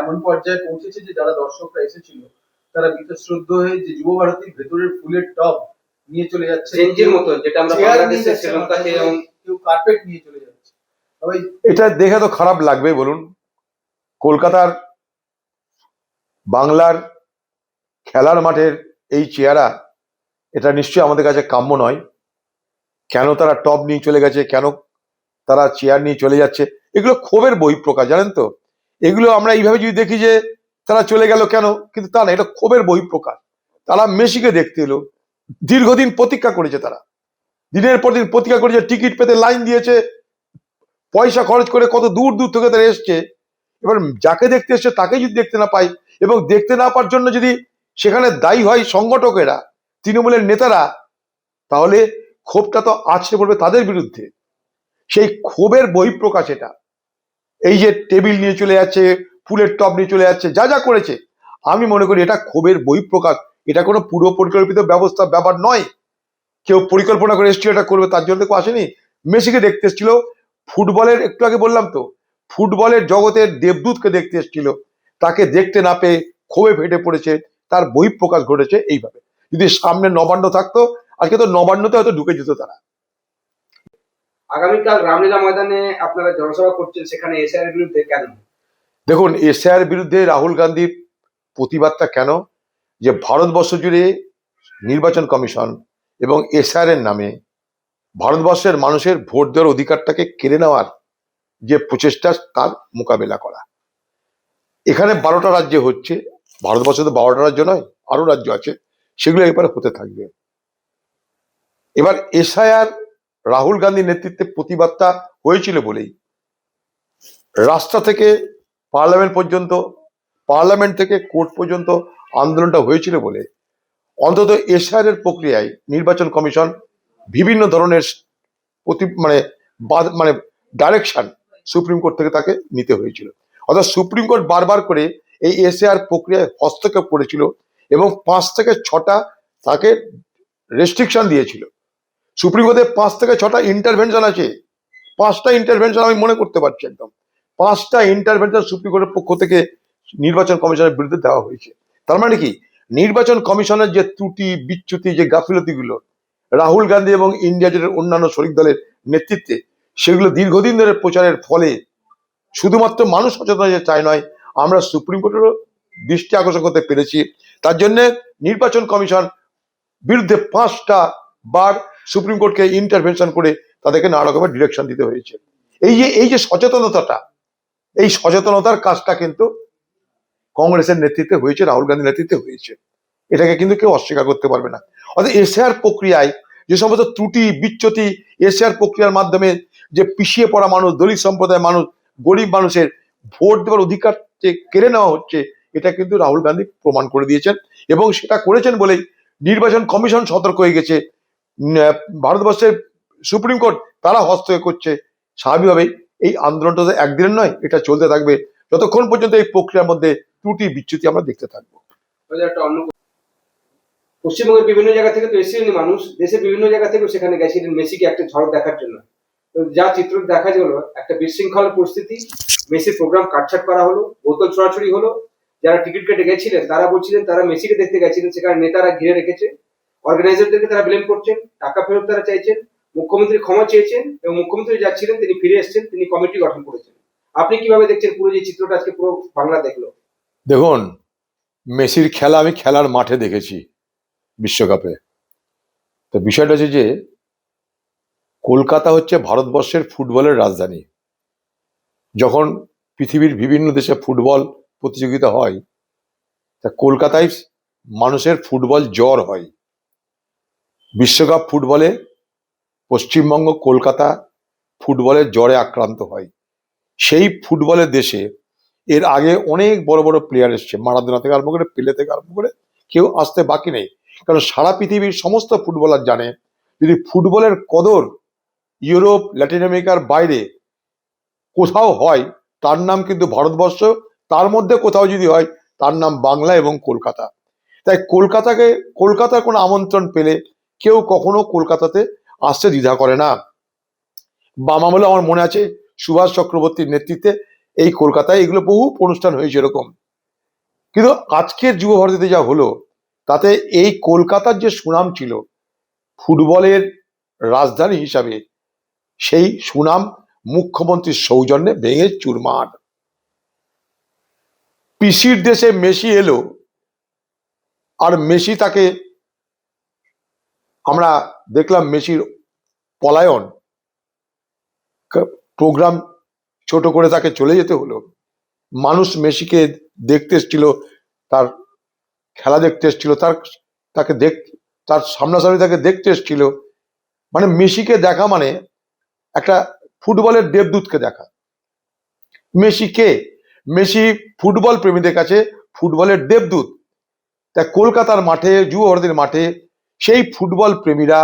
এমন পর্যায়ে পৌঁছেছে যে যারা দর্শকরা এসেছিল তারা বীতশ্রদ্ধ হয়ে যে যুব ভারতীর ভেতরের ফুলের টব নিয়ে চলে যাচ্ছে চেঞ্জের মতো যেটা আমরা বাংলাদেশে শ্রীলঙ্কাতে এবং কেউ কার্পেট নিয়ে চলে যাচ্ছে। তবে এটা দেখে তো খারাপ লাগবে বলুন। কলকাতার বাংলার খেলার মাঠের এই চেহারা এটা নিশ্চয়ই আমাদের কাছে কাম্য নয়। কেন তারা টপ নিয়ে চলে গেছে কেন তারা চেয়ার নিয়ে চলে যাচ্ছে এগুলো ক্ষোভের বহিঃপ্রকাশ জানেন তো? এগুলো আমরা এইভাবে যদি দেখি যে তারা চলে গেল কেন, কিন্তু তা না, এটা ক্ষোভের বহিঃপ্রকাশ। তারা মেসিকে দেখতে এলো, দীর্ঘদিন প্রতীক্ষা করেছে তারা। দিনের পর দিন প্রতীক্ষা করেছে, টিকিট পেতে লাইন দিয়েছে, পয়সা খরচ করে কত দূর দূর থেকে তারা এসছে। এবার যাকে দেখতে এসছে তাকে যদি দেখতে না পাই এবং দেখতে না পাওয়ার জন্য যদি সেখানে দায়ী হয় সংগঠকেরা, তৃণমূলের নেতারা, তাহলে ক্ষোভটা তো আছড়ে পড়বে তাদের বিরুদ্ধে। সেই ক্ষোভের বহিঃপ্রকাশ এটা। এই যে টেবিল নিয়ে চলে যাচ্ছে, ফুলের টপ নিয়ে চলে যাচ্ছে, যা যা করেছে, আমি মনে করি এটা ক্ষোভের বহিঃপ্রকাশ এটা কোনো পূর্ব পরিকল্পিত ব্যবস্থা ব্যাপার নয়। কেউ পরিকল্পনা করে এসছিল, এটা করবে, তার জন্য কেউ আসেনি। মেসিকে দেখতে এসেছিল, ফুটবলের, একটু আগে বললাম তো, ফুটবলের জগতের দেবদূতকে দেখতে এসেছিল। তাকে দেখতে না পেয়ে ক্ষোভে ফেটে পড়েছে, তার বহিঃপ্রকাশ ঘটেছে এইভাবে। যদি সামনে নবান্ন থাকতো, আজকে তো নবান্নতে হয়তো ঢুকে যেত তারা। আগামীকাল রামলীলা ময়দানে আপনারা জনসভা করছেন, সেখানে এসআইয়ের বিরুদ্ধে কেন? দেখুন এসআর বিরুদ্ধে রাহুল গান্ধীর প্রতিবাদটা কেন? যে ভারতবর্ষ জুড়ে নির্বাচন কমিশন এবং এসআর এর নামে ভারতবর্ষের মানুষের ভোট দেওয়ার অধিকারটাকে কেড়ে নেওয়ার যে প্রচেষ্টা, তার মোকাবেলা করা। এখানে বারোটা রাজ্যে হচ্ছে। ভারতবর্ষে তো বারোটা রাজ্য নয় আরও রাজ্য আছে। সেগুলো এবার হতে থাকবে। এবার এসআইআর রাহুল গান্ধীর নেতৃত্বে প্রতিবাদটা হয়েছিল বলেই। রাস্তা থেকে পার্লামেন্ট পর্যন্ত, পার্লামেন্ট থেকে কোর্ট পর্যন্ত আন্দোলনটা হয়েছিল বলে। অন্তত এসআর এর প্রক্রিয়ায় নির্বাচন কমিশন বিভিন্ন ধরনের প্রতি মানে মানে ডাইরেকশন সুপ্রিম কোর্ট থেকে তাকে নিতে হয়েছিল। অর্থাৎ সুপ্রিম কোর্ট বারবার করে এই এসআর প্রক্রিয়ায় হস্তক্ষেপ করেছিল এবং পাঁচ থেকে ছটা তাকে রেস্ট্রিকশন দিয়েছিল। সুপ্রিম কোর্টে পাঁচ থেকে ছটা ইন্টারভেনশন আছে। পাঁচটা ইন্টারভেনশন আমি মনে করতে পারছি একদম। পাঁচটা ইন্টারভেনশন সুপ্রিম কোর্টের পক্ষ থেকে নির্বাচন কমিশনের বিরুদ্ধে দেওয়া হয়েছে। তার মানে কি? নির্বাচন কমিশনের যে ত্রুটি, বিচ্যুতি, যে গাফিলতিগুলো, রাহুল গান্ধী এবং ইন্ডিয়া জোটের অন্যান্য শরিক দলের নেতৃত্বে, সেগুলো দীর্ঘদিন ধরে প্রচারের ফলে শুধুমাত্র মানুষ সচেতন হয়ে চায় নয়, আমরা সুপ্রিম কোর্টেরও দৃষ্টি আকর্ষণ করতে পেরেছি। তার জন্য নির্বাচন কমিশন বিরুদ্ধে পাঁচটা বার সুপ্রিম কোর্টকে ইন্টারভেনশন করে তাদেরকে নানা রকমের ডিরেকশন দিতে হয়েছে। এই যে এই যে সচেতনতাটা, এই সচেতনতার কাজটা কিন্তু কংগ্রেসের নেতৃত্বে হয়েছে, রাহুল গান্ধীর নেতৃত্বে হয়েছে। এটাকে কিন্তু কেউ অস্বীকার করতে পারবে না। অর্থাৎ এশিয়ার প্রক্রিয়ায় যে সমস্ত ত্রুটি, বিচ্যুতি এশিয়ার প্রক্রিয়ার মাধ্যমে যে পিছিয়ে পড়া মানুষ, দলিত সম্প্রদায়ের মানুষ, গরিব মানুষের ভোট দেওয়ার অধিকার যে কেড়ে নেওয়া হচ্ছে, এটা কিন্তু রাহুল গান্ধী প্রমাণ করে দিয়েছেন এবং সেটা করেছেন বলেই নির্বাচন কমিশন সতর্ক হয়ে গেছে। ভারতবর্ষের সুপ্রিম কোর্ট তারা হস্তক্ষেপ করছে স্বাভাবিকভাবেই। এই আন্দোলনটা তো একদিনের নয়, এটা চলতে থাকবে। যতক্ষণ পর্যন্ত এই প্রক্রিয়ার মধ্যে ত্রুটি, বিচ্যুতি আমরা দেখতে থাকব। পশ্চিমবঙ্গের বিভিন্ন জায়গা থেকে তো এসেছিলেন মানুষ। দেশের বিভিন্ন জায়গা থেকেও সেখানে গেছিলেন মেসিকে একটা ঝড় দেখার জন্য। যা চিত্র দেখা গেল, একটা বিশৃঙ্খল পরিস্থিতি। মেসির প্রোগ্রাম কাটছাট করা হলো, বোতল ছড়াছড়ি হলো। যারা টিকিট কেটে গেছিলেন, তারা বলছিলেন তারা মেসিকে দেখতে গেছিলেন, সেখানে নেতারা ঘিরে রেখেছে। অর্গানাইজারদেরকে তারা ব্লেম করছেন, টাকা ফেরত তারা চাইছেন, মুখ্যমন্ত্রী ক্ষমা চেয়েছেন এবং মুখ্যমন্ত্রী যাচ্ছিলেন, তিনি ফিরে এসেছেন, তিনি কমিটি গঠন করেছেন। আপনি কীভাবে দেখছেন পুরো যে চিত্রটা আজকে পুরো বাংলা দেখল? দেখুন, মেসির খেলা আমি খেলার মাঠে দেখেছি বিশ্বকাপে। তো বিষয়টা হচ্ছে যে, কলকাতা হচ্ছে ভারতবর্ষের ফুটবলের রাজধানী। যখন পৃথিবীর বিভিন্ন দেশে ফুটবল প্রতিযোগিতা হয়, তা কলকাতায় মানুষের ফুটবল জ্বর হয়। বিশ্বকাপ ফুটবলে পশ্চিমবঙ্গ কলকাতা ফুটবলের জ্বরে আক্রান্ত হয়। সেই ফুটবলের দেশে এর আগে অনেক বড় বড় প্লেয়ার এসছে। মারাদোনা থেকে আরম্ভ করে পেলে থেকে আরম্ভ করে কেউ আসতে বাকি নেই। কারণ সারা পৃথিবীর সমস্ত ফুটবলার জানে, যদি ফুটবলের কদর ইউরোপ, ল্যাটিন আমেরিকার বাইরে কোথাও হয়, তার নাম কিন্তু ভারতবর্ষ, তার মধ্যে কোথাও যদি হয়, তার নাম বাংলা এবং কলকাতা। তাই কলকাতাকে, কলকাতার কোনো আমন্ত্রণ পেলে কেউ কখনো কলকাতাতে আসতে দ্বিধা করে না। বাম আমলে আমার মনে আছে, সুভাষ চক্রবর্তীর নেতৃত্বে এই কলকাতায় এগুলো বহু অনুষ্ঠান হয়েছে এরকম। কিন্তু আজকের যুব ভারতীতে যা হলো, তাতে এই কলকাতার যে সুনাম ছিল, ফুটবলের রাজধানী হিসাবে, সেই সুনাম মুখ্যমন্ত্রীর সৌজন্যে ভেঙে চুরমার। পিসির দেশে মেসি এলো, আর মেসি তাকে আমরা দেখলাম মেসির পলায়ন প্রোগ্রাম ছোট করে তাকে চলে যেতে হলো। মানুষ মেসিকে দেখতে এসেছিল, তার খেলা দেখতে এসেছিল, তার তাকে দেখ, তার সামনাসামনি তাকে দেখতে এসেছিল। মানে মেসিকে দেখা মানে একটা ফুটবলের দেবদূতকে দেখা। মেসি কে? মেসি ফুটবল প্রেমীদের কাছে ফুটবলের দেবদূত। তাই কলকাতার মাঠে, যুব মাঠে সেই ফুটবল প্রেমীরা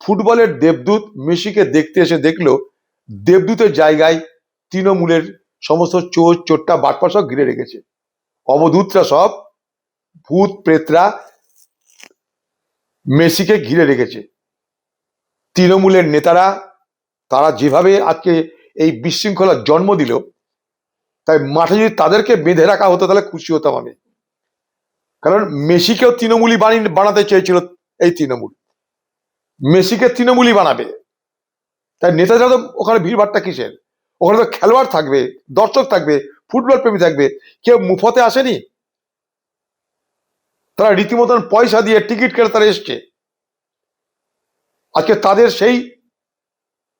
ফুটবলের দেবদূত মেসিকে দেখতে এসে দেখল দেবদূতের জায়গায় তৃণমূলের সমস্ত চোর, চোরটা বাটপা সব ঘিরে রেখেছে। অবধূতরা সব ভূত, প্রেতরা মেসিকে ঘিরে রেখেছে। তৃণমূলের নেতারা, তারা যেভাবে আজকে এই বিশৃঙ্খলার জন্ম দিল, তাই মাঠে যদি তাদেরকে বেঁধে রাখা হতো তাহলে খুশি হতাম আমি। কারণ মেসিকেও তৃণমূলই বানিয়ে, বানাতে চেয়েছিল এই তৃণমূল। মেসিকে তৃণমূলই বানাবে। তাই নেতারা তো ওখানে ভিড়ভাড়টা কিসের? ওখানে তো খেলোয়াড় থাকবে, দর্শক থাকবে, ফুটবল প্রেমী থাকবে। কেউ মুফতে আসেনি? তারা রীতিমতন পয়সা দিয়ে টিকিট কেটে তারা এসছে। আজকে তাদের সেই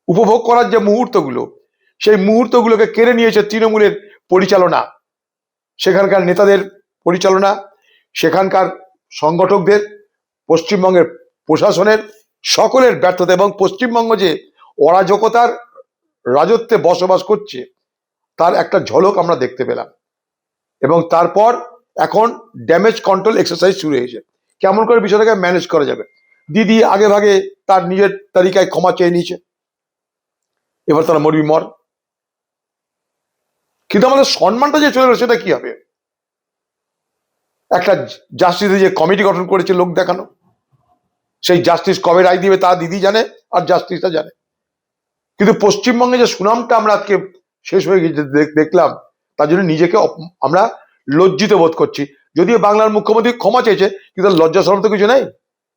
উপভোগ করার যে মুহূর্তগুলো, সেই মুহূর্তগুলোকে কেড়ে নিয়েছে তৃণমূলের পরিচালনা। সেখানকার নেতাদের পরিচালনা, সেখানকার সংগঠকদের পশ্চিমবঙ্গের প্রশাসনের সকলের ব্যর্থতা এবং পশ্চিমবঙ্গ যে অরাজকতার রাজত্বে বসবাস করছে, তার একটা ঝলক আমরা দেখতে পেলাম। এবং তারপর এখন ড্যামেজ কন্ট্রোল এক্সারসাইজ শুরু হয়েছে। কেমন করে বিষয়টাকে ম্যানেজ করা যাবে? দিদি আগে ভাগে তার নিজের তালিকায় ক্ষমা চেয়ে নিয়েছে। এবার তারা মরবি মর। কিন্তু আমাদের সম্মানটা যে চলে গেলো সেটা কি হবে? একটা জাস্টিসে যে কমিটি গঠন করেছে লোক দেখানো। সেই জাস্টিস কবে রায় দিবে তা দিদি জানে আর জাস্টিসটা জানে। কিন্তু পশ্চিমবঙ্গে যে সুনামটা আমরা আজকে শেষ হয়ে গেছে দেখ- দেখলাম, তার জন্য নিজেকে আমরা লজ্জিত বোধ করছি। যদিও বাংলার মুখ্যমন্ত্রী ক্ষমা চেয়েছে, কিন্তু লজ্জা সরম তো কিছু নেই।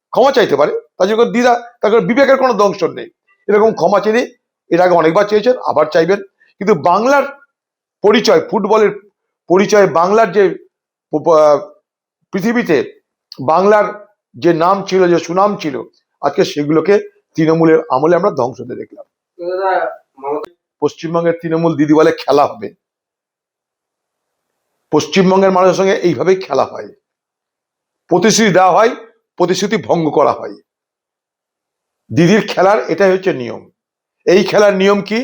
ক্ষমা চাইতে পারে। তার জন্য দিদা তার বিবেকের কোনো দংশন নেই। এরকম ক্ষমা চেয়ে এর আগে অনেকবার চেয়েছেন, আবার চাইবেন। কিন্তু বাংলার পরিচয়, ফুটবলের পরিচয়, বাংলার যে পৃথিবীতে বাংলার যে নাম ছিল যে সুনাম ছিল আজকে সেগুলোকে তৃণমূলের আমলে আমরা ধ্বংস হতে দেখলাম। পশ্চিমবঙ্গের তৃণমূল দিদি বলে খেলা হবে। পশ্চিমবঙ্গের মানুষের সঙ্গে এইভাবেই খেলা হয়। প্রতিশ্রুতি দেওয়া হয় প্রতিশ্রুতি ভঙ্গ করা হয়। দিদির খেলার এটাই হচ্ছে নিয়ম। এই খেলার নিয়ম কি?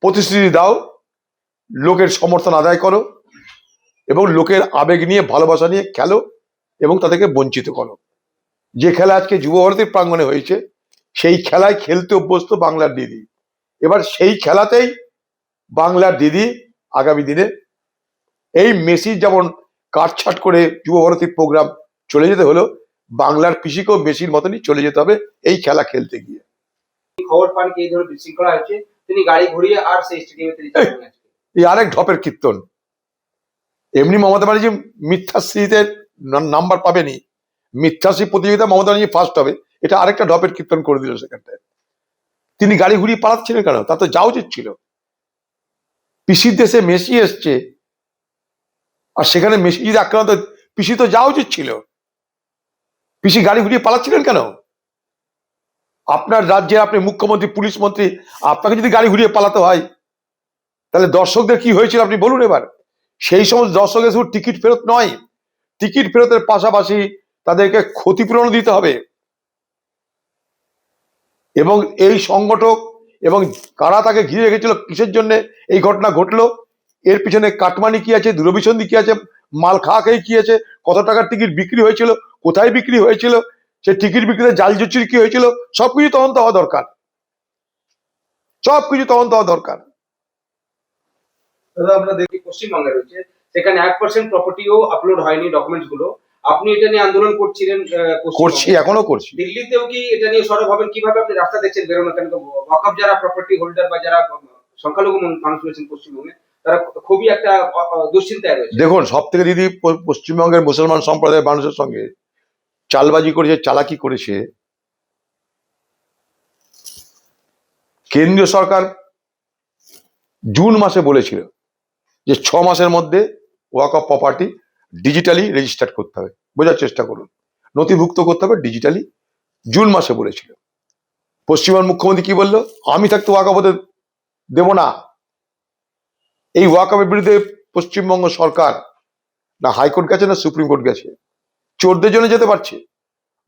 প্রতিশ্রুতি দাও লোকের সমর্থন আদায় করো এবং লোকের আবেগ নিয়ে ভালোবাসা নিয়ে খেলো এবং তাদেরকে বঞ্চিত করো। যে খেলা আজকে যুব ভারতীর প্রাঙ্গণে হয়েছে সেই খেলায় খেলতে অভ্যস্ত বাংলার দিদি। এবার সেই খেলাতেই বাংলার দিদি আগামী দিনে এই মেসি যেমন কাটছাট করে যুব ভারতী প্রোগ্রাম চলে যেতে হলো বাংলার পিসিকেও মেসির মতনই চলে যেতে হবে এই খেলা খেলতে গিয়ে। খবর পান কি ধরনের বিশৃঙ্খলা হয়েছে? তিনি গাড়ি ঘুরিয়ে আর সেই স্টেডিয়ামে তিনি এই আরেক ঢপের কীর্তন। এমনি মমতা ব্যানার্জি মিথ্যাশ্রীতে নাম্বার পাবেনি। মিথ্যাশ্রী প্রতিযোগিতা মমতা ব্যানার্জি ফার্স্ট হবে। এটা আরেকটা ঢপের কীর্তন করে দিল সেখানটায়। তিনি গাড়ি ঘুরিয়ে পালাচ্ছিলেন কেন? তা তো যাওয়া উচিত ছিল। পিসির দেশে মেসি এসছে। আর সেখানে মেসি যদি আক্রান্ত পিসি তো যাওয়া উচিত ছিল। পিসি গাড়ি ঘুরিয়ে পালাচ্ছিলেন কেন? আপনার রাজ্যে আপনি মুখ্যমন্ত্রী, পুলিশ মন্ত্রী, আপনাকে যদি গাড়ি ঘুরিয়ে পালাতে হয়, তাহলে দর্শকদের কি হয়েছিল আপনি বলুন এবার। সেই সমস্ত দর্শকের শুধু টিকিট ফেরত নয়, টিকিট ফেরতের পাশাপাশি তাদেরকে ক্ষতিপূরণ দিতে হবে। এবং এই সংগঠক এবং কারা তাকে ঘিরে রেখেছিল, কিসের জন্য এই ঘটনা ঘটলো, এর পিছনে কাটমানি কি আছে দূরভিসন্ধি কি আছে, মাল খাওয়া খেয়ে কি আছে, কত টাকার টিকিট বিক্রি হয়েছিল, কোথায় বিক্রি হয়েছিল, সে টিকিট বিক্রিতে জাল জুচির কি হয়েছিল, সবকিছু তদন্ত হওয়া দরকার। সবকিছু তদন্ত হওয়া দরকার। দাদা, আমরা দেখি পশ্চিমবঙ্গে রয়েছে। সেখানে এক পার্সেন্ট প্রপার্টিও আপলোড হয়নি ডকুমেন্টসগুলো। আপনি এটা নিয়ে আন্দোলন করছিলেন করছি এখনও করছি। দিল্লিতেও কি এটা নিয়ে সরব হবেন? কীভাবে আপনি রাস্তা দেখছেন বেরোনো কেন ওয়াকআপ যারা প্রপার্টি হোল্ডার বা যারা সংখ্যালঘু মানুষ রয়েছেন পশ্চিমবঙ্গে তারা খুবই একটা দুশ্চিন্তায় রয়েছে। দেখুন সব থেকে দিদি পশ্চিমবঙ্গের মুসলমান সম্প্রদায়ের মানুষের সঙ্গে চালবাজি করেছে চালাকি করেছে। কেন্দ্রীয় সরকার জুন মাসে বলেছিল যে ছ মাসের মধ্যে walk of property digitally register করতে হবে। বোঝার চেষ্টা করুন। নথিভুক্ত করতে হবে ডিজিটালি জুন মাসে বলেছিল। পশ্চিমবঙ্গ মুখ্যমন্ত্রী কি বলল? আমি থাকতে ওয়াক হতে দেব না। এই ওয়াক বিরুদ্ধে পশ্চিমবঙ্গ সরকার না হাইকোর্ট গেছে না সুপ্রিম কোর্ট গেছে। চোরদের জন্য যেতে পারছে।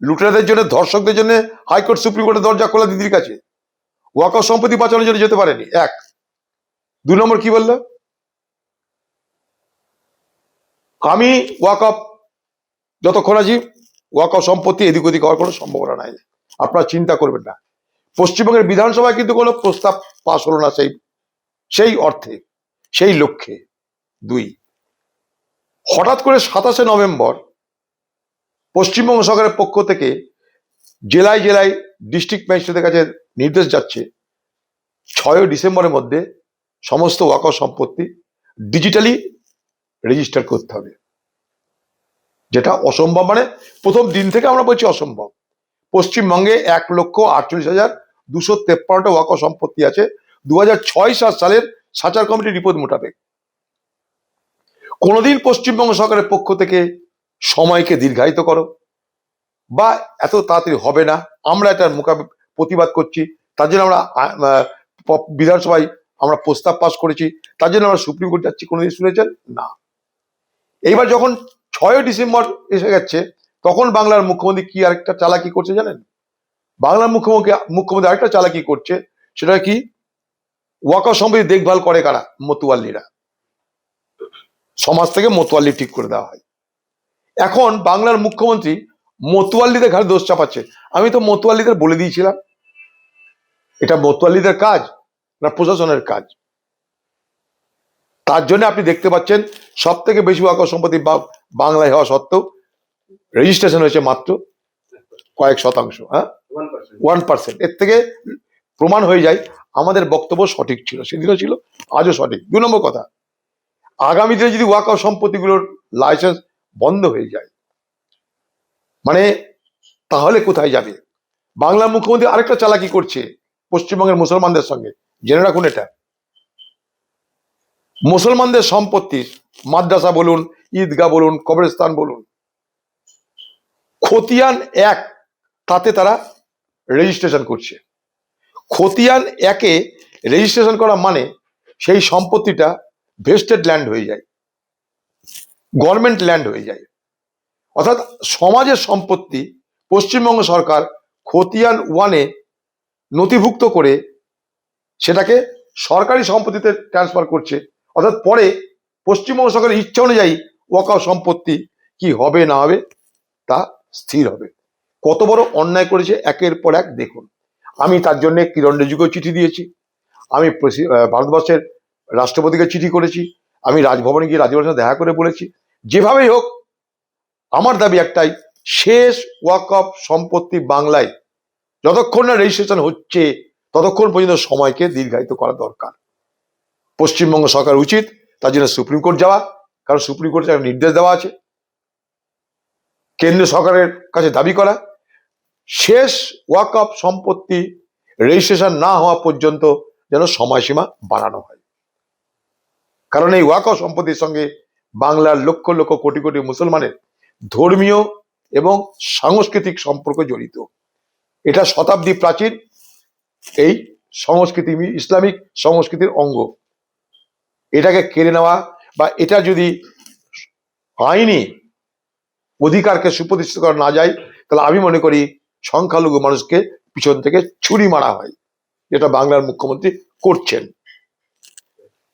লুটেরাদের জন্য, ধর্ষকদের জন্য হাইকোর্ট, সুপ্রিম কোর্টের দরজা খোলা দিদির কাছে। ওয়াকফ সম্পত্তি বাঁচানোর জন্য যেতে পারেনি। এক। দু নম্বর কি বলল? আমি ওয়াকফ যতক্ষণ আছি, ওয়াকফ সম্পত্তি এদিক ওদিক হওয়ার কোনো সম্ভাবনা নাই। আপনারা চিন্তা করবেন না। পশ্চিমবঙ্গের বিধানসভায় কিন্তু কোনো প্রস্তাব পাশ হলো না সেই সেই অর্থে, সেই লক্ষ্যে। দুই, হঠাৎ করে সাতাশে নভেম্বর পশ্চিমবঙ্গ সরকারের পক্ষ থেকে জেলায় জেলায় ডিস্ট্রিক্ট ম্যাজিস্ট্রেটের কাছে নির্দেশ যাচ্ছে ছয় ডিসেম্বরের মধ্যে সমস্ত ওয়াকফ সম্পত্তি ডিজিটালি রেজিস্টার করতে হবে। যেটা অসম্ভব মানে প্রথম দিন থেকে আমরা বলছি অসম্ভব। পশ্চিমবঙ্গে এক লক্ষ আটচল্লিশ হাজার দুশো তেপ্পান্নটা ওয়াকফ সম্পত্তি আছে। দু হাজার সালের সাচার কমিটির রিপোর্ট মোতাবেক। কোনোদিন পশ্চিমবঙ্গ সরকারের পক্ষ থেকে সময়কে দীর্ঘায়িত করো বা এত তাড়াতাড়ি হবে না। আমরা এটার মোকাবিলা প্রতিবাদ করছি। তার জন্য আমরা বিধানসভায় আমরা প্রস্তাব পাস করেছি। তার জন্য আমরা সুপ্রিম কোর্ট যাচ্ছি। কোনোদিন শুনেছেন? না। এইবার যখন ছয় ডিসেম্বর এসে গেছে, তখন বাংলার মুখ্যমন্ত্রী কি আরেকটা চালাকি করছে জানেন? বাংলার মুখ্যমন্ত্রী মুখ্যমন্ত্রী আরেকটা চালাকি করছে, সেটা কি? ওয়াকা সম্পত্তি দেখভাল করে কারা? মতুয়াল্লিরা। সমাজ থেকে মতুয়াল্লি ঠিক করে দেওয়া হয়। এখন বাংলার মুখ্যমন্ত্রী মতুয়াল্লিদের ঘাড়ে দোষ চাপাচ্ছে। আমি তো মতুয়াল্লিদের বলে দিয়েছিলাম। এটা মতুয়াল্লিদের কাজ না প্রশাসনের কাজ? তার জন্য আপনি দেখতে পাচ্ছেন সব থেকে বেশি ওয়াকফ সম্পত্তি বাংলায় হওয়া সত্ত্বেও রেজিস্ট্রেশন হয়েছে মাত্র কয়েক শতাংশ হ্যাঁ? ওয়ান পার্সেন্ট ওয়ান পার্সেন্ট এর থেকে প্রমাণ হয়ে যায় আমাদের বক্তব্য সঠিক ছিল সেদিনও ছিল আজও সঠিক। দু নম্বর কথা আগামী দিনে যদি ওয়াকফ সম্পত্তিগুলোর লাইসেন্স বন্ধ হয়ে যায় মানে তাহলে কোথায় যাবে? বাংলার মুখ্যমন্ত্রী আরেকটা চালাকি করছে পশ্চিমবঙ্গের মুসলমানদের সঙ্গে জেনে রাখুন এটা। মুসলমানদের সম্পত্তি, মাদ্রাসা বলুন, ঈদগাহ বলুন, কবরস্থান বলুন, খতিয়ান এক, তাতে তারা রেজিস্ট্রেশন করছে। খতিয়ান একে রেজিস্ট্রেশন করা মানে সেই সম্পত্তিটা ভেস্টেড ল্যান্ড হয়ে যায় গভর্নমেন্ট ল্যান্ড হয়ে যায়। অর্থাৎ সমাজের সম্পত্তি পশ্চিমবঙ্গ সরকার খতিয়ান ওয়ানে নথিভুক্ত করে সেটাকে সরকারি সম্পত্তিতে ট্রান্সফার করছে। অর্থাৎ পরে পশ্চিমবঙ্গ সরকারের ইচ্ছা অনুযায়ী ওয়াকা সম্পত্তি কি হবে না হবে তা স্থির হবে। কত বড় অন্যায় করেছে একের পর এক দেখুন। আমি তার জন্য কিরণ রিজিজুকেও চিঠি দিয়েছি। আমি ভারতবর্ষের রাষ্ট্রপতিকে চিঠি করেছি। আমি রাজভবনে গিয়ে রাজভবনের সাথে দেখা করে বলেছি। যেভাবেই হোক, আমার দাবি একটাই, শেষ ওয়াকফ সম্পত্তি বাংলায় যতক্ষণ না রেজিস্ট্রেশন হচ্ছে, ততক্ষণ পর্যন্ত সময়কে দীর্ঘায়িত করা দরকার। পশ্চিমবঙ্গ সরকার উচিত, তার জন্য সুপ্রিম কোর্ট যাওয়া, কারণ সুপ্রিম কোর্টে একটা নির্দেশ দেওয়া আছে। কেন্দ্রীয় সরকারের কাছে দাবি করা, শেষ ওয়াকফ সম্পত্তি রেজিস্ট্রেশন না হওয়া পর্যন্ত যেন সময়সীমা বাড়ানো হয়। কারণ এই ওয়াকফ সম্পত্তির সঙ্গে বাংলার লক্ষ লক্ষ কোটি কোটি মুসলমানের ধর্মীয় এবং সাংস্কৃতিক সম্পর্ক জড়িত। এটা শতাব্দী প্রাচীন এই সংস্কৃতি, ইসলামিক সংস্কৃতির অঙ্গ। এটাকে কেড়ে নেওয়া বা এটা যদি আইনি অধিকারকে সুপ্রতিষ্ঠিত করা না যায়, তাহলে আমি মনে করি সংখ্যালঘু মানুষকে পিছন থেকে ছুরি মারা হয়, যেটা বাংলার মুখ্যমন্ত্রী করছেন।